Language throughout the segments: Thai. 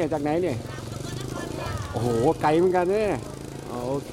เนี่ย จากไหนเนี่ย โอ้โห ไกลเหมือนกันเนี่ยอ๋อโอเค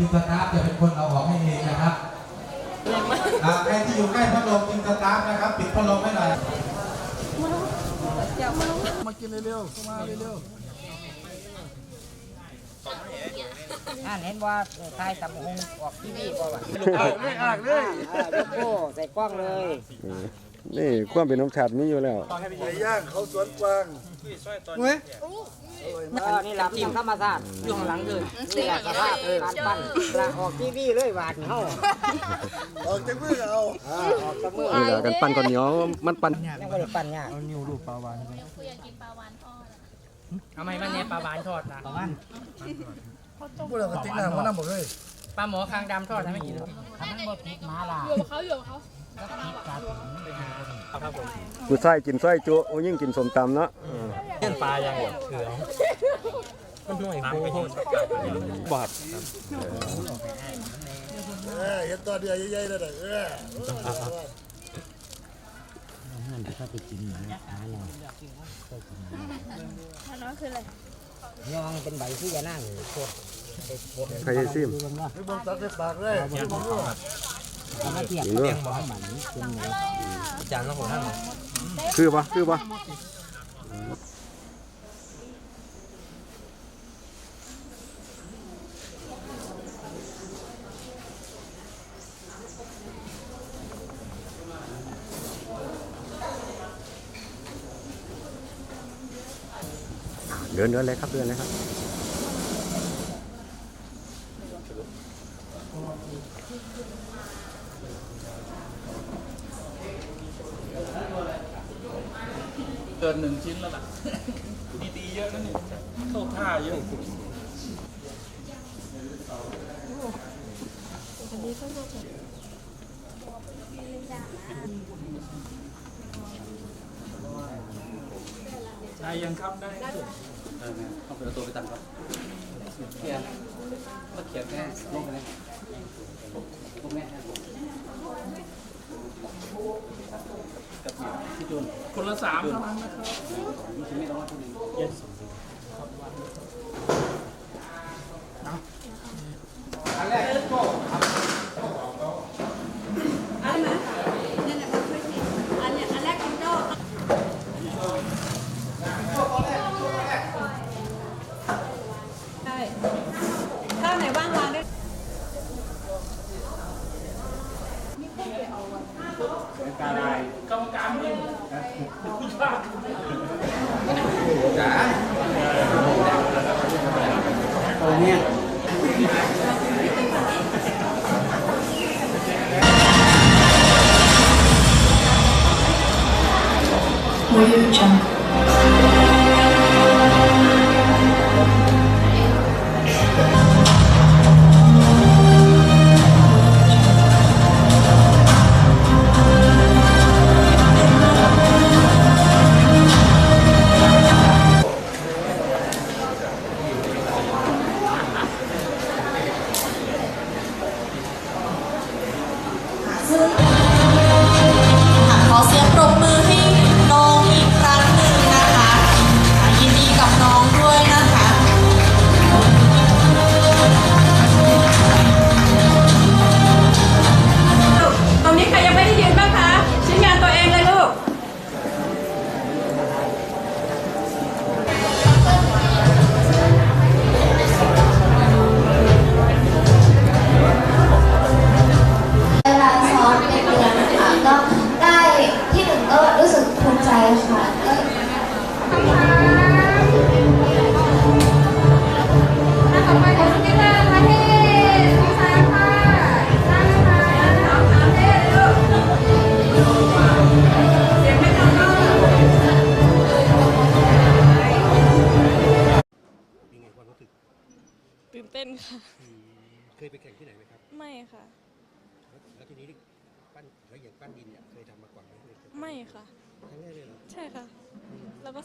ทีมสตาฟจะเป็นคนเอาออกให้เองนะครับอ่าใครที่อยู่ใกล้พัดลมทีมสตาฟนะครับปิดพัดลมให้หน่อยอ่านเห็นว่าทายตำหงออกทีวีบ่วะไม่อ่านเลยอ่ายกโป้ใส่กล้องเลย นี่ความเป็นน้องชาติมีอยู่แล้วเออนี่แหละทีมธรรมศาสตร์อยู่ข้างหลังเลยนี่แหละสภาพการปั้นลาออกทีวีเลยบาดเฮาออกจากมือเอาออกจากมือนี่แหละกันปั้นก่อนเหนียวมันปั้นยังบ่ได้ปั้นยากเอาไหมมันเนี่ยปลาหวานทอดนะประมาณพูดเราก็ติ๊กหน้ามันน้ำหมดเลยปลาหมอคางดำทอดทำไม่กินหรอกถ้ามันบ่ติดหมาล่ะอยู่กับเขาอยู่กับเขา ครับผมผู้ชายกินไส้จุโอ้ยิ่งกินสมตำเนาะเล่นปลาอยังเหรอเขือมันหน่วยโบบาดเออเห็นตัวเดียวใหญ่ๆเลยเด้อเออมันก็ไปกินหมาหาเนาะอันนั้นคืออะไรยองเป็นใบที่ยานั่งโคตรใครจะซิมพี่บงตัดในปากเลย เอามาเทียบกเตียงบ่ครับจานละหกห้าหมื่นคือปะคือปะเดินเดินเลยครับเดินเลยครับ ชิ้นแล้วล่ะมีตีเยอะนั่นนี่เข้าท่าเยอะได้ยังครับได้ได้ต้องเป็นตัวไปตังครับเขียนก็เขียนแค่ลงไปเลยลงแม่กับพี่จูน คนละสามเท่านั้นนะครับ Yes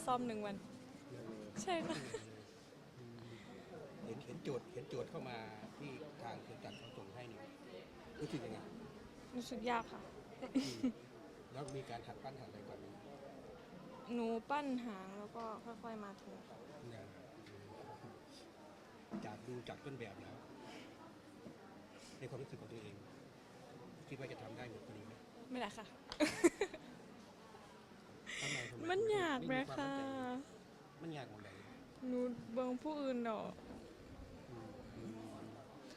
ซ้อมหนึ่งวัน ใช่ค่ะ เห็นเห็นโจทย์เห็นโจทย์เข้ามาที่ทางคนจัดเขาส่งให้เนี่ยรู้สึกยังไงรู้สึกยากค่ะ แล้วมีการหัดปั้นหัดอะไรก่อนไหมหนูปั้นหางแล้วก็ค่อยๆมาถูกเนี่ยจากดูจากต้นแบบแล้ว ในความรู้สึกของตัวเอง คิดว่าจะทำได้เหมือนคนนี้ไหมไม่ได้ค่ะทำไมทำไมันยากไไหมคะมันยากหมดเลยหนูเบิ่งผู้อื่นดอกอืมอืม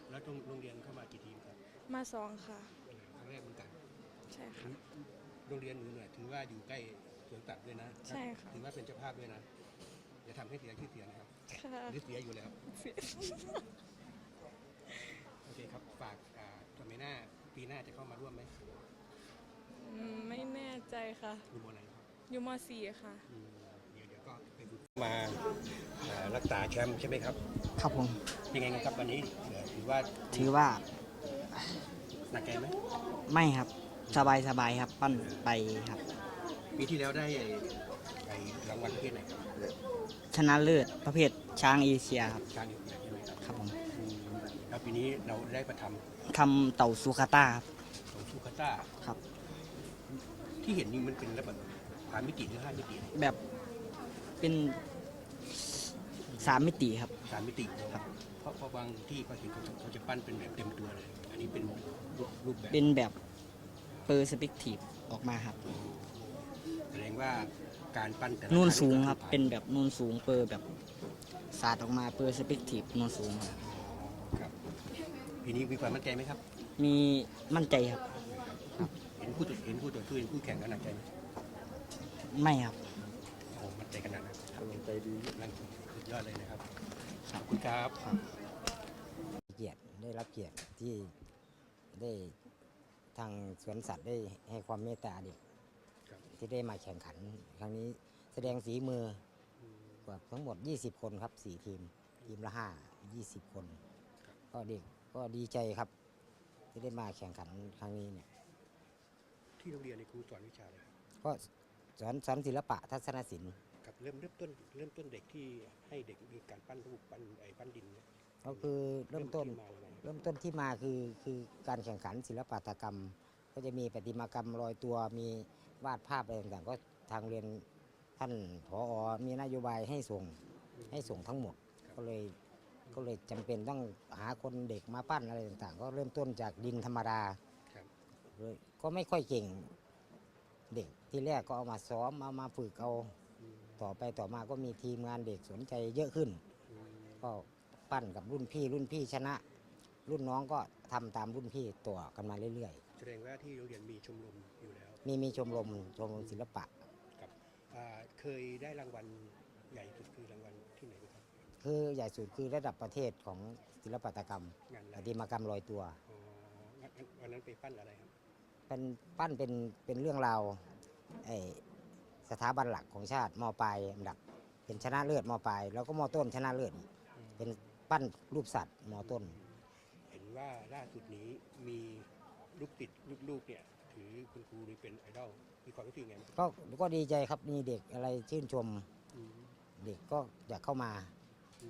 แล้วโรงโรงเรียนเข้ามากี่ทีมครับมาสองค่ะ ครั้งแรกเหมือนกัน ใช่ค่ะ โรงเรียนหนูเนี่ยถือว่าอยู่ใกล้สวนสัตว์ด้วยนะใช่ค่ะ ถือว่าเป็นเจ้าภาพด้วยนะ อย่าทำให้เสียชื่อเสียงนะครับค่ะหรือเสียอยู่แล้วเสียโอเคครับ ฝากอ่าทำไมหน้าปีหน้าจะเข้ามาร่วมไหมอืมไม่แน่ใจค่ะอยู่โมไหนครับ อยู่มสี่ค่ะอืมเดี๋ยวเดี๋ยวก็ไปฝึกมาอ่ารักษาแชมป์ใช่ไหมครับ ครับผมเป็นไงครับวันนี้เอ่อถือว่าถือว่าหนักใจไหมไม่ครับสบายสบายครับปั้นไปครับ ปีที่แล้วได้ไอ้ไอ้รางวัลประเภทไหนครับชนะเลิศประเภทช้างเอเชียครับช้างอยู่ใช่ไหมครับครับผมอืมแล้วปีนี้เราได้ประททำเต่าซูคาต้าครับำของซูคาต้าครับ ที่เห็นนี่มันเป็นระเบิด สามมิติหรือห้ามิติแบบเป็นสามมิติครับ สามมิติครับ เพราะเพราะบางที่ก็เห็นเขาจะเขาจะปั้นเป็นแบบเต็มตัวเลย อันนี้เป็นรูปรูปแบบเป็นแบบเปอร์สเปกทีฟออกมาครับ แสดงว่าการปั้นแต่ละนูนครั้สูงครับก็อเป็นแบบนูนสูงเปอร์แบบสาดออกมาเปอร์สเปกทีฟนูนสูงครับครับปีนี้มีความมั่นใจไหมครับ มีมั่นใจครับ เห็นผู้ตรวจเห็นผู้ตรวจคือเห็นผู้แข่งกันหนักใจไหม ไม่ครับ โอ้มั่นใจขนาดนั้นกำลังใจดีนั่นยอดเลยนะครับ ขอบคุณครับ เกียรติได้รับเกียรติที่ได้ทางสวนสัตว์ได้ให้ความเมตตาเด็กครับ ที่ได้มาแข่งขัน ครั้งนี้แสดงฝีมือกว่าทั้งหมด 20 คนครับ 4 ทีม ทีมละ 5 20 คน ก็เด็กก็ดีใจครับ ที่ได้มาแข่งขันครั้งนี้เนี่ย ที่โรงเรียนในครูสอนวิชาเลยครับก็ สอนสอนศิลปะทัศนศิลป์ครับเริ่มเริ่มต้นเริ่มต้นเด็กที่ให้เด็กมีการปั้นรูปปั้นไอ้ปั้นดินเนี่ยก็คือเริ่มต้นที่มายังไงเริ่มต้นที่มาคือคือการแข่งขันศิลปะกรรม ก็จะมีประติมากรรมลอยตัวมีวาดภาพอะไรต่างๆก็ทางเรียนท่านผอมีนโยบายให้ส่งให้ส่งทั้งหมด ก็เลยก็เลยจำเป็นต้องหาคนเด็กมาปั้นอะไรต่างๆ ก็เริ่มต้นจากดินธรรมดา ครับ เลยก็ไม่ค่อยเก่ง เด็กที่แรกก็เอามาซ้อมเอามาฝึกเอาอืมต่อไปต่อมาก็มีทีมงานเด็กสนใจเยอะขึ้นอืมก็ปั้นกับรุ่นพี่รุ่นพี่ชนะ รุ่นน้องก็ทำตามรุ่นพี่ต่อกันมาเรื่อยแสดงว่าที่โรงเรียนมีชมรมอยู่แล้วๆมีมีชมรมชมรมศิลปะครับอ่าเคยได้รางวัลใหญ่สุดคือรางวัลที่ไหนบ้างครับคือใหญ่สุดคือระดับประเทศของศิลปะกรรม งานอะไรประติมากรรมลอยตัวอ๋องั้นงั้นวันนั้นไปปั้นอะไรครับ เป็นปั้นเป็นเป็นเรื่องราวไอสถาบันหลักของชาติมปลายอันดับ เป็นชนะเลิศมปลายแล้วก็มต้นชนะเลิศอีกเป็นปั้นรูปสัตว์มต้น เห็นว่าล่าสุดนี้มีลูกติดลูกๆเนี่ยถือคุณครูนี่เป็นไอดอลมีความรู้สึกไงบ้างก็ก็ดีใจครับมีเด็กอะไรชื่นชมอืมเด็กก็อยากเข้ามา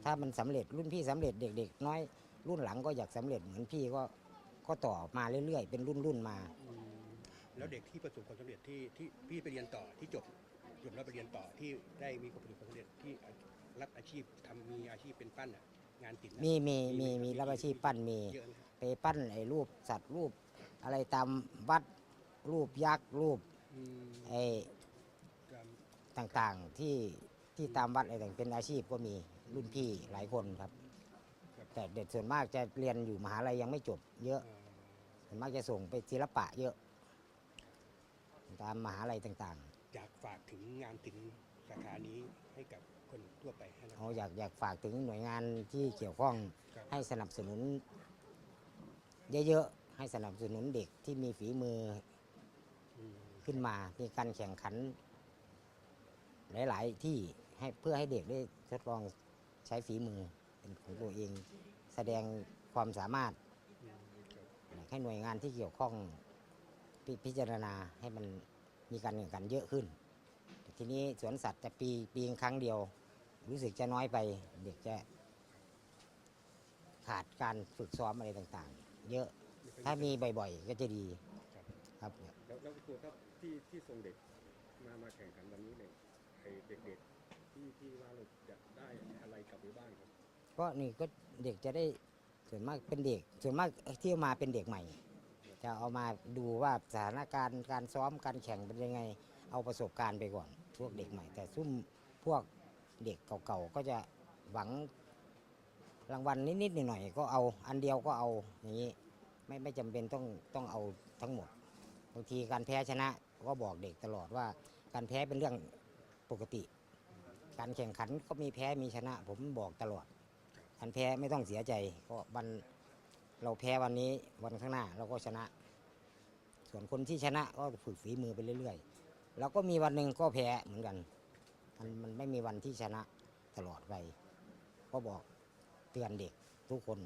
ถ้ามันสำเร็จรุ่นพี่สำเร็จเด็ก ๆ น้อยรุ่นหลังก็อยากสำเร็จเหมือนพี่ก็ก็ต่อมาเรื่อยๆ เป็นรุ่นรุ่นๆมาอืม แล้วเด็กที่ประสบความสำเร็จที่ที่พี่ไปเรียนต่อที่จบจบแล้วไปเรียนต่อที่ได้มีความประสบความสำเร็จที่รับอาชีพทำมีอาชีพเป็นปั้นอะงานศิลป์อะมีมีไหมีครับมีรับอาชีพปั้นมี เยอะไหมครับไปปั้นไอ้รูปสัตว์รูป อะไรตามวัดรูปยักษ์รูปอืมไอ้ครับต่างๆที่ที่ตามวัดอะไรต่างเป็นอาชีพก็มีรุ่นพี่หลายคนครับ แต่เด็กส่วนมากจะเรียนอยู่มหาลัยยังไม่จบ เยอะเอ่อส่วนมากจะส่งไปศิลปะเยอะ ตามมหาลัยต่างอยากฝากถึงงานศิลป์สาขานี้ให้กับคนทั่วไปให้นะๆเขาอยากอยากฝากถึงหน่วยงานที่เกี่ยวข้องครับ ให้สนับสนุน เยอะๆให้สนับสนุนเด็กที่มีฝีมืออืมขึ้นมา มีการแข่งขัน หลาย ๆ ที่ให้เพื่อให้เด็กได้ทดลองใช้ฝีมือเป็นของตัวเอง แสดงความสามารถ อืมครับ อยากให้หน่วยงานที่เกี่ยวข้อง พพิจารณาให้มันมีการแข่งขันเยอะขึ้นแต่ทีนี้สวนสัตว์จะปีปีครั้งเดียว รู้สึกจะน้อยไป เด็กจะขาดการฝึกซ้อมอะไรต่างๆ เยอะถ้ามีบ่อยๆ ก็จะดีครับครับแล้วแล้วครูครับที่ที่ส่งเด็กมามาแข่งขันวันนี้เนี่ยไอเด็กๆที่ที่ว่าเราจะได้อะไรกลับไปบ้างครับก็นี่ก็เด็กจะได้ส่วนมากเป็นเด็ก ส่วนมากที่เอามาเป็นเด็กใหม่ จะเอามาดูว่าสถานการณ์การซ้อมการแข่งเป็นยังไง เอาประสบการณ์ไปก่อน พวกเด็กใหม่ แต่ซุ่มพวกเด็กเก่าๆก็จะหวังรางวัลนิดๆหน่อยๆก็เอาอันเดียวก็เอาอย่างนี้ไม่ไม่จำเป็นต้องต้องเอาทั้งหมดบางทีการแพ้ชนะก็บอกเด็กตลอดว่า การแพ้เป็นเรื่องปกติ การแข่งขันก็มีแพ้มีชนะ ผมบอกตลอดการแพ้ไม่ต้องเสียใจเพราะวัน เราแพ้วันนี้วันข้างหน้าเราก็ชนะ ส่วนคนที่ชนะก็ฝึกฝีมือไปเรื่อยๆ แล้วก็มีวันหนึ่งก็แพ้เหมือนกัน มันมันไม่มีวันที่ชนะตลอดไปก็บอกเตือนเด็กทุกคน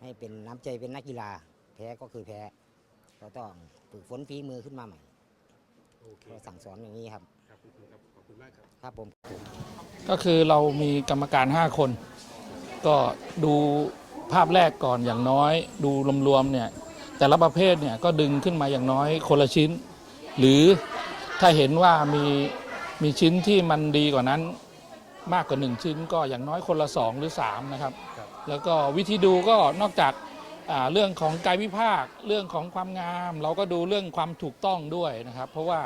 ให้เป็นน้ำใจเป็นนักกีฬา แพ้ก็คือแพ้ก็ต้องฝึกฝนฝีมือขึ้นมาใหม่โอเคก็สั่งสอนอย่างนี้ครับครับคุณครูครับขอบคุณมากครับครับผมก็คือเรามีกรรมการ 5 คน ก็ดู ภาพแรกก่อนอย่างน้อย ดูรวมๆเนี่ยแต่ละประเภทเนี่ยก็ดึงขึ้นมาอย่างน้อยคนละชิ้น หรือถ้าเห็นว่ามีมีชิ้นที่มันดีกว่านั้นมากกว่า 1 ชิ้นก็อย่างน้อยคนละ 2 หรือ 3 นะครับครับแล้วก็วิธีดูก็นอกจากอ่าเรื่องของกายวิภาคเรื่องของความงาม เราก็ดูเรื่องความถูกต้องด้วยนะครับ เพราะว่า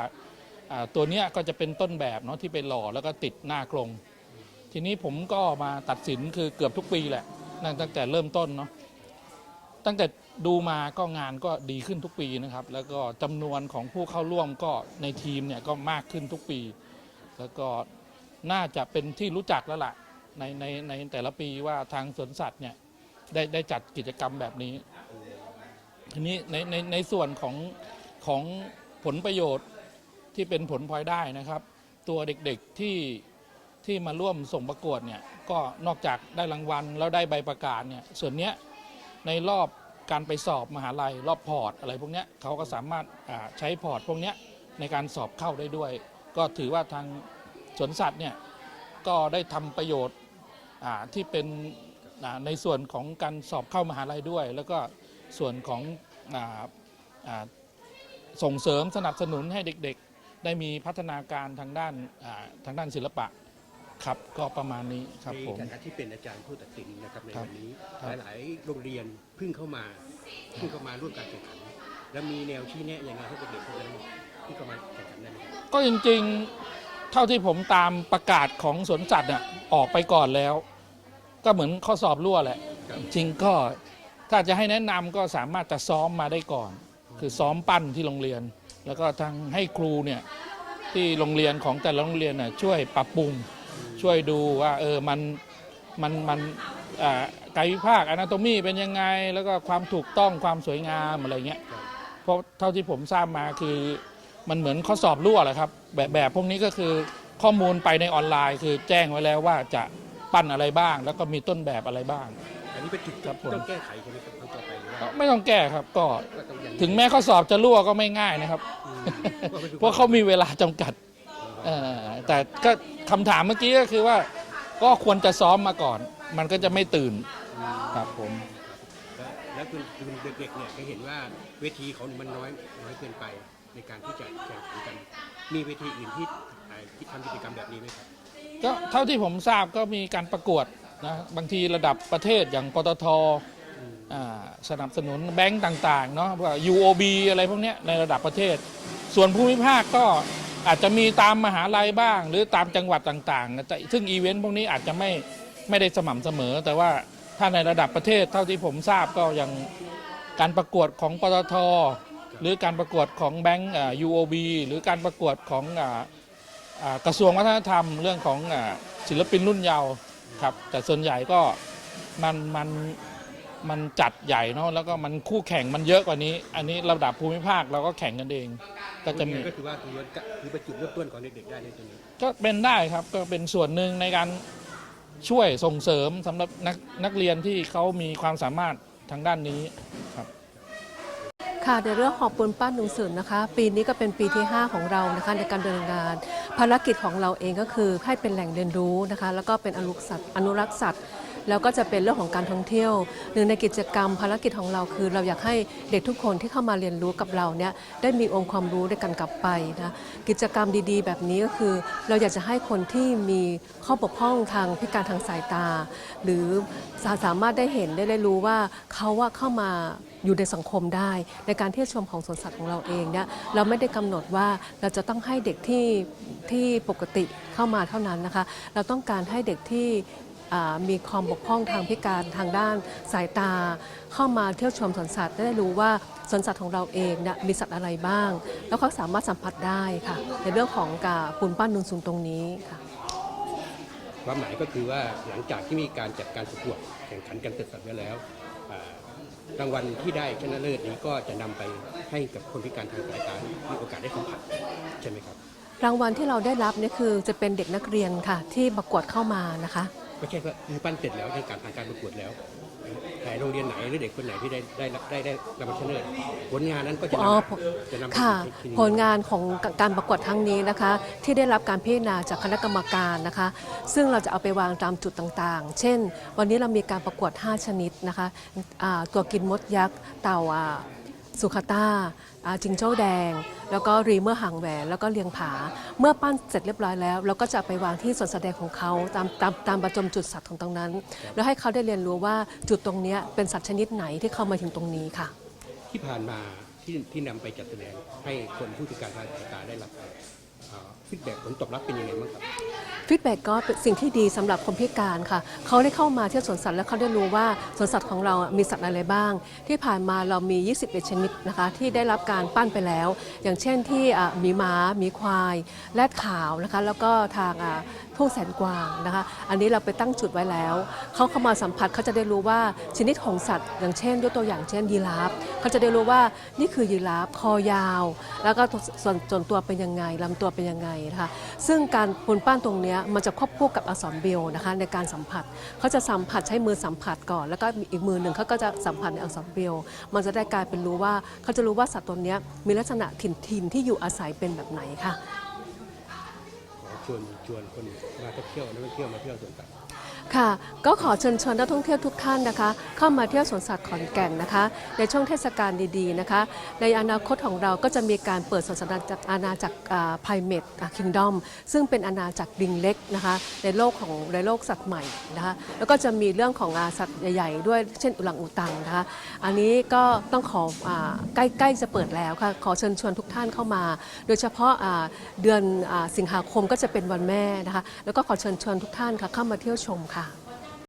อ่าตัวเนี้ยก็จะเป็นต้นแบบเนาะที่ไปหล่อแล้วก็ติดหน้ากรงทีนี้ผมก็มาตัดสินคือเกือบทุกปีแหละนั่น ตั้งแต่เริ่มต้นเนาะตั้งแต่ดูมาก็งานก็ดีขึ้นทุกปีนะครับ แล้วก็จำนวนของผู้เข้าร่วมก็ในทีมเนี่ยก็มากขึ้นทุกปี แล้วก็น่าจะเป็นที่รู้จักแล้วล่ะในในในแต่ละปีว่าทางสวนสัตว์เนี่ยได้ได้จัดกิจกรรมแบบนี้ทีนี้ในในในส่วนของของผลประโยชน์ที่เป็นผลพลอยได้นะครับ ตัวเด็กๆที่ ที่มาร่วมส่งประกวดเนี่ยก็นอกจากได้รางวัลแล้วได้ใบประกาศเนี่ยส่วนเนี้ยในรอบการไปสอบมหาลัยรอบพอร์ตอะไรพวกเนี้ยเขาก็สามารถใช้พอร์ตพวกเนี้ยในการสอบเข้าได้ด้วย ก็ถือว่าทางสวนสัตว์เนี่ยก็ได้ทำประโยชน์ที่เป็นในส่วนของการสอบเข้ามหาลัยด้วย แล้วก็ส่วนของออส่งเสริมสนับสนุนให้เด็กๆ ได้มีพัฒนาการทางด้านทางด้านศิลปะ ครับก็ประมาณนี้ครับในผม ฐานะที่เป็นอาจารย์ผู้ตัดสินนะครับในครับวันนี้ ครับ หลาย ๆ โรงเรียนเพิ่งเข้ามาเพิ่งเข้ามาร่วมการแข่งขัน แล้วมีแนวชี้แนะยังไงให้เด็กๆพวกนั้นที่เข้ามาแข่งขันได้ไหมครับก็จริงๆ เท่าที่ผมตามประกาศของสวนสัตว์น่ะออกไปก่อนแล้ว ก็เหมือนข้อสอบรั่วแหละครับจริงๆก็ถ้าจะให้แนะนำก็สามารถจะซ้อมมาได้ก่อน คือซ้อมปั้นที่โรงเรียน แล้วก็ทางให้ครูเนี่ยที่โรงเรียนของแต่ละโรงเรียนน่ะช่วยปรับปรุง ช่วยดูว่าเออมันมันมันอ่ากายวิภาคอนาโตมีเป็นยังไง แล้วก็ความถูกต้องความสวยงามอะไรเงี้ยเพราะเท่าที่ผมทราบมาคือมันเหมือนข้อสอบรั่วแหละครับ แบบแบบพวกนี้ก็คือข้อมูลไปในออนไลน์ คือแจ้งไว้แล้วว่าจะปั้นอะไรบ้าง แล้วก็มีต้นแบบอะไรบ้าง อันนี้เป็นจุดครับผมต้องแก้ไขใช่ไหมครับครั้งต่อไปหรือว่าไม่ต้องแก้ครับก็ก็ต้องอย่างนี้ถึงแม้ข้อสอบจะรั่วก็ไม่ง่ายนะครับอืมเพราะเขามีเวลาจำกัด เอ่อแต่ก็คำถามเมื่อกี้ก็คือว่า ก็ควรจะซ้อมมาก่อน มันก็จะไม่ตื่นครับผม แล้วแล้วคุณคุณเด็กๆเนี่ยก็เห็นว่าเวทีเขามันน้อยน้อยเกินไปในการที่จะแข่งขันกัน มีเวทีอื่นที่อ่าที่ทำกิจกรรมแบบนี้ไหมครับ ก็เท่าที่ผมทราบก็มีการประกวดนะบางทีระดับประเทศอย่างปตทอ่าสนับสนุนแบงก์ต่างๆเนาะว่า UOB อะไรพวกเนี้ยในระดับประเทศ ส่วนภูมิภาคก็ อาจจะมีตามมหาลัยบ้าง หรือตามจังหวัดต่างๆแต่ซึ่งอีเวนต์พวกนี้อาจจะไม่ไม่ได้สม่ำเสมอ แต่ว่าถ้าในระดับประเทศเท่าที่ผมทราบก็ย่างการประกวดของปตทหรือการประกวดของแบงก์อ่า UOB หรือการประกวดของอ่ากระทรวงวัฒนธรรม เรื่องของศิลปินรุ่นเยาว์ครับ แต่ส่วนใหญ่ก็มันมัน มันจัดใหญ่เนาะแล้วก็มันคู่แข่งมันเยอะกว่านี้ อันนี้ระดับภูมิภาคเราก็แข่งกันเอง ก็จะมีก็คือว่าคือว่าคือเป็นจุดเริ่มต้นของเด็กๆได้ในตรงนี้ก็เป็นได้ครับก็เป็นส่วนหนึ่งในการช่วยส่งเสริมสำหรับนักนักเรียนที่เขามีความสามารถทางด้านนี้ครับ ค่ะในเรื่องของปูนปั้นหนุงสืนนะคะ ปีนี้ก็เป็นปีที่ 5 ของเรานะคะในการดำเนินงาน ภารกิจของเราเองก็คือให้เป็นแหล่งเรียนรู้นะคะ แล้วก็เป็นอนุรักษ์สัตว์อนุรักษ์สัตว์ แล้วก็จะเป็นเรื่องของการท่องเที่ยว หนึ่งในกิจกรรมภารกิจของเราคือ เราอยากให้เด็กทุกคนที่เข้ามาเรียนรู้กับเราเนี่ยได้มีองค์ความรู้ด้วยกันกลับไปนะกิจกรรมดีๆ แบบนี้ก็คือ เราอยากจะให้คนที่มีข้อบกพร่องทางพิการทางสายตา หรือสาสามารถได้เห็นได้ได้รู้ว่าเขาว่าเข้ามาอยู่ในสังคมได้ ในการเที่ยวชมของสวนสัตว์ของเราเองเนี่ยเราไม่ได้กำหนดว่าเราจะต้องให้เด็กที่ที่ปกติเข้ามาเท่านั้นนะคะ เราต้องการให้เด็กที่ มีความบกพร่องทางพิการทางด้านสายตา เข้ามาเที่ยวชมสวนสัตว์ได้รู้ว่าสวนสัตว์ของเราเองเนี่ยมีสัตว์อะไรบ้าง แล้วเขาสามารถสัมผัสได้ค่ะ ในเรื่องของการปูนปั้นนุนสูงตรงนี้ค่ะความหมายก็คือว่าหลังจากที่มีการจัดการประกวดแข่งขันกันเสร็จสับไว้แล้วอ่ารางวัลที่ได้ชนะเลิศนี้ก็จะนำไปให้กับคนพิการทางสายตามีโอกาสได้สัมผัสใช่ไหมครับ รางวัลที่เราได้รับเนี่ยคือจะเป็นเด็กนักเรียนค่ะ ที่ประกวดเข้ามานะคะ ไม่ใช่ว่าคือปั้นเสร็จแล้วในการผ่านการประกวดแล้วแต่โรงเรียนไหนหรือเด็กคนไหนที่ได้ได้รับได้ได้รางวัลชนะเลิศผลงานนั้นก็จะอ๋อนำผลจะนำไปค่ะที่ที่นี่ผลงานของการประกวดครั้งนี้นะคะ ที่ได้รับการพิจารณาจากคณะกรรมการนะคะ ซึ่งเราจะเอาไปวางตามจุดต่างๆ เช่น วันนี้เรามีการประกวด 5 ชนิดนะคะอ่าตัวกินมดยักษ์เต่าอ่า สุขต้าจิงโจ้แดง แล้วก็รีเมอร์หางแหวนแล้วก็เลียงผา เมื่อปั้นเสร็จเรียบร้อยแล้ว เราก็จะไปวางที่ส่วนแสดงของเขาตามตามตามประจำจุดสัตว์ของตรงนั้น แล้วให้เขาได้เรียนรู้ว่าจุดตรงนี้เป็นสัตว์ชนิดไหนที่เข้ามาถึงตรงนี้ค่ะ ที่ผ่านมาที่ที่นำไปจัดแสดงให้คนผู้พิการทางสายตาได้รับฟีดแบ็ผลตอบรับเป็นยังไงบ้างครับ ฟีดแบ็กก็เป็นสิ่งที่ดีสำหรับคนพิการค่ะ เขาได้เข้ามาเที่ยวสวนสัตว์แล้วเขาได้รู้ว่าสวนสัตว์ของเรามีสัตว์อะไรบ้าง ที่ผ่านมาเรามี 21 ชนิดนะคะ ที่ได้รับการปั้นไปแล้ว อย่างเช่นที่มีหมามีควาย แรดขาวนะคะ แล้วก็ทาง อะพทุ่งแสนกวางนะคะ อันนี้เราไปตั้งจุดไว้แล้ว เขาเข้ามาสัมผัสเขาจะได้รู้ว่าชนิดของสัตว์ อย่างเช่น ยกตัวอย่างเช่นยีราฟเขาจะได้รู้ว่านี่คือยีราฟคอยาว แล้วก็ส่วนส่วนตัวเป็นยังไงลำตัวเป็นยังไงนะคะซึ่งการปูนปั้นตรงนี้มันจะควบคู่กับอักษรเบลนะคะในการสัมผัสเขาจะสัมผัสใช้มือสัมผัสก่อน แล้วก็มีอีกมือหนึ่งเขาก็จะสัมผัสในอักษรเบลมันจะได้กลายเป็นรู้ว่าเขาจะรู้ว่าสัตว์ตัวนี้มีลักษณะถิ่นถิ่นที่อยู่อาศัยเป็นแบบไหนค่ะ วนชวนคนมาเที่ยวนักท่องเที่ยวมาเที่ยวสวนสัตว์ ค่ะ ก็ขอเชิญชวนนักท่องเที่ยวทุกท่านนะคะ เข้ามาเที่ยวสวนสัตว์ขอนแก่นนะคะ ในช่วงเทศกาลดีๆนะคะ ในอนาคตของเราก็จะมีการเปิดสวนสัตว์จากอาณาจักรไพรเมดคิงดอมซึ่งเป็นอาณาจักรลิงเล็กนะคะ ในโลกของในโลกสัตว์ใหม่นะคะ แล้วก็จะมีเรื่องของสัตว์ใหญ่ๆ ด้วยเช่นอุลังอุตังนะคะ อันนี้ก็ต้องขอใกล้ๆจะเปิดแล้วค่ะ ขอเชิญชวนทุกท่านเข้ามา โดยเฉพาะเดือนสิงหาคมก็จะเป็นวันแม่นะคะ แล้วก็ขอเชิญชวนทุกท่านค่ะเข้ามาเที่ยวชมค่ะ 좋다.